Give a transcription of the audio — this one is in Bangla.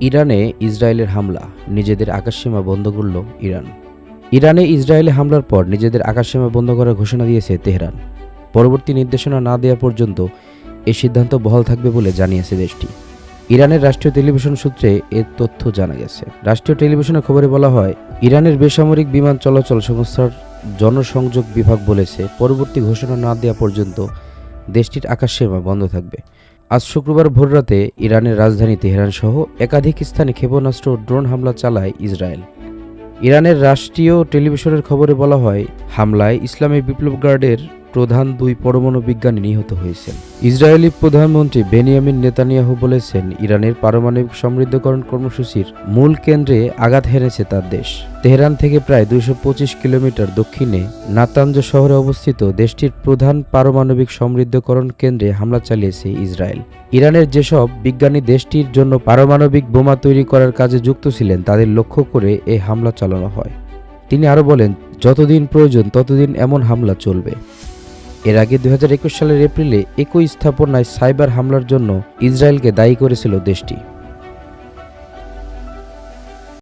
ইরানে ইসরায়েলের হামলা, নিজেদের আকাশসীমা বন্ধ করল ইরান। ইরানে ইসরায়েলে হামলার পর নিজেদের আকাশসীমা বন্ধ করার ঘোষণা দিয়েছে তেহরান। পরবর্তী নির্দেশনা না দেওয়া পর্যন্ত এই সিদ্ধান্ত বহাল থাকবে বলে জানিয়েছে দেশটি। ইরানের রাষ্ট্রীয় টেলিভিশন সূত্রে এ তথ্য জানা গেছে। রাষ্ট্রীয় টেলিভিশনের খবরে বলা হয়, ইরানের বেসামরিক বিমান চলাচল সংস্থার জনসংযোগ বিভাগ বলেছে, পরবর্তী ঘোষণা না দেওয়া পর্যন্ত দেশটির আকাশসীমা বন্ধ থাকবে। আজ শুক্রবার ভোররাতে ইরানের রাজধানী তেহরান সহ একাধিক স্থানে ক্ষেপণাস্ত্র ড্রোন হামলা চালায় ইসরায়েল। ইরানের রাষ্ট্রীয় টেলিভিশনের খবরে বলা হয়, হামলায় ইসলামী বিপ্লব গার্ডের প্রধান দুই পরমাণু বিজ্ঞানী নিহত হয়েছেন। ইসরায়েলি প্রধানমন্ত্রী বেনিয়ামিন নেতানিয়াহু বলেছেন, ইরানের পারমাণবিক সমৃদ্ধকরণ কর্মসূচির মূল কেন্দ্রে আঘাত হেনেছে তার দেশ। তেহরান থেকে প্রায় দুইশ পঁচিশ কিলোমিটার দক্ষিণে নাতাঞ্জ শহরে অবস্থিত দেশটির প্রধান পারমাণবিক সমৃদ্ধকরণ কেন্দ্রে হামলা চালিয়েছে ইসরায়েল। ইরানের যেসব বিজ্ঞানী দেশটির জন্য পারমাণবিক বোমা তৈরি করার কাজে যুক্ত ছিলেন, তাদের লক্ষ্য করে এই হামলা চালানো হয়। তিনি আরও বলেন, যতদিন প্রয়োজন, ততদিন এমন হামলা চলবে। এর আগে দু হাজার একুশ সালের এপ্রিলে একই স্থাপনায় সাইবার হামলার জন্য ইসরায়েলকে দায়ী করেছিল দেশটি।